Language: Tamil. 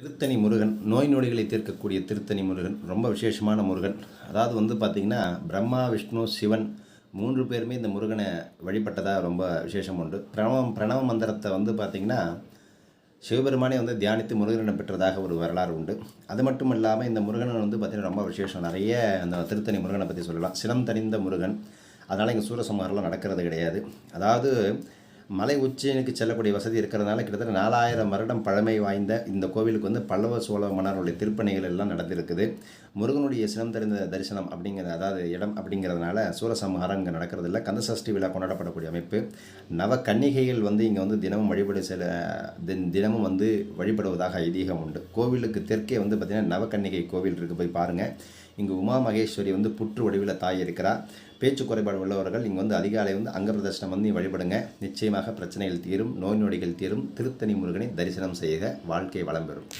திருத்தணி முருகன் நோய் நொடிகளை தீர்க்கக்கூடிய திருத்தணி முருகன் ரொம்ப விசேஷமான முருகன். அதாவது வந்து பார்த்திங்கன்னா பிரம்மா விஷ்ணு சிவன் மூன்று பேருமே இந்த முருகனை வழிபட்டதாக ரொம்ப விசேஷம் உண்டு. பிரணவம் பிரணவ மந்திரத்தை வந்து பார்த்திங்கன்னா சிவபெருமானே வந்து தியானித்து முருகனை பெற்றதாக ஒரு வரலாறு உண்டு. அது மட்டும் இல்லாமல் இந்த முருகன் வந்து பார்த்திங்கன்னா ரொம்ப விசேஷம். நிறைய அந்த திருத்தணி முருகனை பற்றி சொல்லலாம். சினம் தனிந்த முருகன். அதனால் இங்கே சூரசம்ஹாரம்லாம் நடக்கிறது கிடையாது. அதாவது மலை உச்சினுக்கு செல்லக்கூடிய வசதி இருக்கிறதுனால கிட்டத்தட்ட நாலாயிரம் வருடம் பழமை வாய்ந்த இந்த கோவிலுக்கு வந்து பல்லவ சோழ மன்னருடைய திருப்பணிகள் எல்லாம் நடந்திருக்குது. முருகனுடைய சினம் தெரிந்த தரிசனம் அப்படிங்கிற அதாவது இடம் அப்படிங்கிறதுனால சூரசம்ஹாரம் இங்கே நடக்கிறதில்ல கந்தசஷ்டி விழா கொண்டாடப்படக்கூடிய அமைப்பு. நவ கன்னிகைகள் வந்து இங்கே வந்து தினமும் வழிபடு செல தினமும் வந்து வழிபடுவதாக ஐதீகம் உண்டு. கோவிலுக்கு தெற்கே வந்து பார்த்திங்கன்னா நவக்கன்னிகை கோவில் இருக்குது போய் பாருங்கள் இங்கு உமா மகேஸ்வரி வந்து புற்று வடிவில் தாய் இருக்கிறார் பேச்சு குறைபாடு உள்ளவர்கள் இங்கே வந்து அதிகாலை வந்து அங்க பிரதர்ஷனம் வந்து வழிபடுங்க. நிச்சயமாக பிரச்சனைகள் தீரும் நோய் நொடிகள் தீரும். திருத்தணி முருகனை தரிசனம் செய்க. வாழ்க்கை வளம் பெறும்.